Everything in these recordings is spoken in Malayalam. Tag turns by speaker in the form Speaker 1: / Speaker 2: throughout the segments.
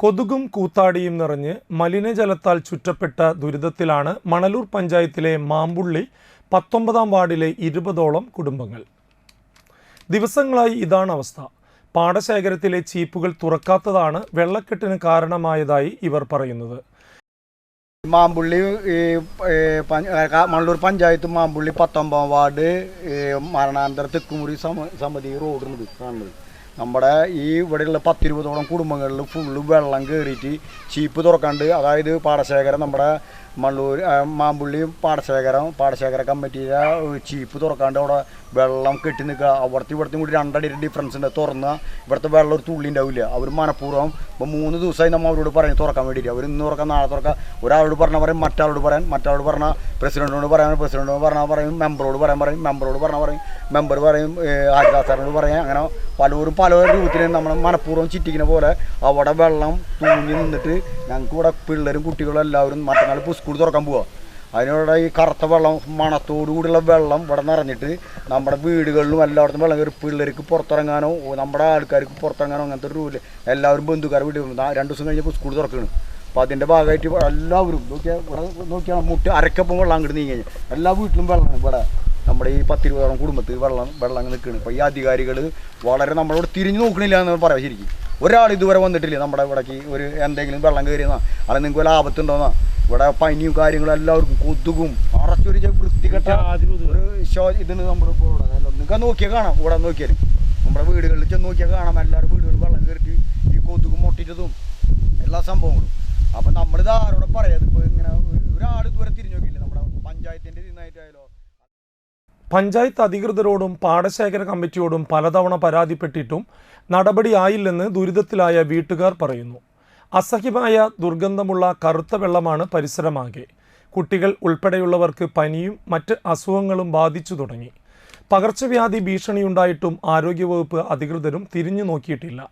Speaker 1: കൊതുകും കൂത്താടിയും നിറഞ്ഞ് മലിനജലത്താൽ ചുറ്റപ്പെട്ട ദുരിതത്തിലാണ് മണലൂർ പഞ്ചായത്തിലെ മാമ്പുള്ളി പത്തൊമ്പതാം വാർഡിലെ ഇരുപതോളം കുടുംബങ്ങൾ. ദിവസങ്ങളായി ഇതാണ് അവസ്ഥ. പാടശേഖരത്തിലെ ചീപ്പുകൾ തുറക്കാത്തതാണ് വെള്ളക്കെട്ടിന് കാരണമായതായി ഇവർ പറയുന്നത്.
Speaker 2: മാമ്പുള്ളി മണലൂർ പഞ്ചായത്ത് മാമ്പുള്ളി പത്തൊമ്പതാം വാർഡ് മരണാന്തര തെക്കുമുറി സമ സമിതി കാണുന്നത് നമ്മുടെ ഈ ഇവിടെയുള്ള പത്തിരുപതോളം കുടുംബങ്ങളിൽ ഫുള്ള് വെള്ളം കയറിയിട്ട് ചീപ്പ് തുറക്കാണ്ട് അതായത് പാടശേഖരം നമ്മുടെ മണ്ണൂർ മാമ്പുള്ളി പാടശേഖരം പാടശേഖര കമ്മിറ്റിയിലെ ചീപ്പ് തുറക്കാണ്ട് അവിടെ വെള്ളം കെട്ടി നിൽക്കുക. അവിടുത്തെ ഇവിടുത്തെ കൂടി രണ്ടടി ഡിഫറൻസ് ഉണ്ട്. തുറന്ന് ഇവിടുത്തെ വെള്ളം ഒരു തുള്ളി ഉണ്ടാവില്ല. അവർ മനഃപൂർവം ഇപ്പോൾ മൂന്ന് ദിവസമായി നമ്മൾ അവരോട് പറയും തുറക്കാൻ വേണ്ടിയിട്ട്. അവർ ഇന്ന് തുറക്കാം നാളെ തുറക്കാം ഒരാളോട് പറഞ്ഞാൽ പറയും മറ്റാളോട് പറയാൻ മറ്റാളോട് പറഞ്ഞാൽ പ്രസിഡന്റിനോട് പറയാൻ പ്രസിഡന്റിനോട് പറഞ്ഞാൽ പറയും മെമ്പറോട് പറയാൻ പറയും മെമ്പറോട് പറഞ്ഞാൽ പറയും മെമ്പർ പറയും ആര്യാസാറിനോട് പറയാം. അങ്ങനെ പലരും പല രൂപത്തിൽ നമ്മൾ മനഃപൂർവം ചിറ്റിക്കുന്ന പോലെ അവിടെ വെള്ളം തൂങ്ങി നിന്നിട്ട് ഞങ്ങൾക്ക് ഇവിടെ പിള്ളേരും കുട്ടികളും എല്ലാവരും മറ്റന്നാൾ സ്കൂൾ തുറക്കാൻ പോവുക അതിനോട് ഈ കറുത്ത വെള്ളം മണത്തോടു കൂടിയുള്ള വെള്ളം ഇവിടെ നിറഞ്ഞിട്ട് നമ്മുടെ വീടുകളിലും എല്ലായിടത്തും വെള്ളം കയറി പിള്ളേർക്ക് പുറത്തിറങ്ങാനോ നമ്മുടെ ആൾക്കാർക്ക് പുറത്തിറങ്ങാനോ അങ്ങനത്തെ ഒരു റൂൽ എല്ലാവരും ബന്ധുക്കാരെ വീട്ടിൽ. രണ്ട് ദിവസം കഴിഞ്ഞപ്പോൾ സ്കൂൾ തുറക്കുകയാണ്. അപ്പോൾ അതിന്റെ ഭാഗമായിട്ട് എല്ലാവരും നോക്കിയാൽ ഇവിടെ നോക്കിയാൽ മുട്ട് അരക്കപ്പം വെള്ളം അങ്ങോട്ട് നീങ്ങി കഴിഞ്ഞാൽ എല്ലാ വീട്ടിലും വെള്ളം ഇവിടെ. നമ്മുടെ ഈ പത്തിരുപതോളം കുടുംബത്തിൽ വെള്ളം വെള്ളം നിൽക്കുകയാണ്. ഇപ്പോൾ ഈ അധികാരികൾ വളരെ നമ്മളോട് തിരിഞ്ഞു നോക്കണില്ല എന്ന് പറയാം ശരിക്കും. ഒരാൾ ഇതുവരെ വന്നിട്ടില്ല നമ്മുടെ ഇവിടേക്ക് ഒരു എന്തെങ്കിലും വെള്ളം കയറിയെന്നാ. അല്ലെങ്കിൽ നിങ്ങൾക്ക് വല്ല ആപത്തുണ്ടോന്നാ. ഇവിടെ പനിയും കാര്യങ്ങളും എല്ലാവർക്കും കൊതുകും. അറച്ചൊരു വൃത്തികെട്ട ഇതിന് നമ്മുടെ നിങ്ങൾക്ക് നോക്കിയാൽ കാണാം. ഇവിടെ നോക്കിയാൽ നമ്മുടെ വീടുകളിൽ ചെന്ന് നോക്കിയാൽ കാണാം. എല്ലാവരും വീടുകളിൽ വെള്ളം കയറിയിട്ട് ഈ കൊതുകും മുട്ടിട്ടതും എല്ലാ സംഭവങ്ങളും. അപ്പം നമ്മളിത് ആരോടെ പറയാം? ഇപ്പോൾ ഇങ്ങനെ ഒരാൾ ഇതുവരെ തിരിഞ്ഞു നോക്കിയില്ല. നമ്മുടെ പഞ്ചായത്തിന്റെ ഇതിനായിട്ടായാലോ.
Speaker 1: പഞ്ചായത്ത് അധികൃതരോടും പാടശേഖര കമ്മിറ്റിയോടും പലതവണ പരാതിപ്പെട്ടിട്ടും നടപടിയായില്ലെന്ന് ദുരിതത്തിലായ വീട്ടുകാർ പറയുന്നു. അസഹ്യമായ ദുർഗന്ധമുള്ള കറുത്ത വെള്ളമാണ് പരിസരമാകെ. കുട്ടികൾ ഉൾപ്പെടെയുള്ളവർക്ക് പനിയും മറ്റ് അസുഖങ്ങളും ബാധിച്ചു തുടങ്ങി. പകർച്ചവ്യാധി ഭീഷണിയുണ്ടായിട്ടും ആരോഗ്യവകുപ്പ് അധികൃതരും തിരിഞ്ഞു നോക്കിയിട്ടില്ല.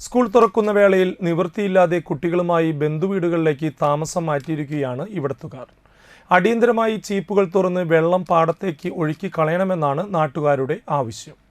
Speaker 1: സ്കൂൾ തുറക്കുന്ന വേളയിൽ നിവൃത്തിയില്ലാതെ കുട്ടികളുമായി ബന്ധുവീടുകളിലേക്ക് താമസം മാറ്റിയിരിക്കുകയാണ് ഇവിടത്തുകാർ. അടിയന്തരമായി ചീപ്പുകൾ തുറന്ന് വെള്ളം പാടത്തേക്ക് ഒഴുക്കി കളയണമെന്നാണ് നാട്ടുകാരുടെ ആവശ്യം.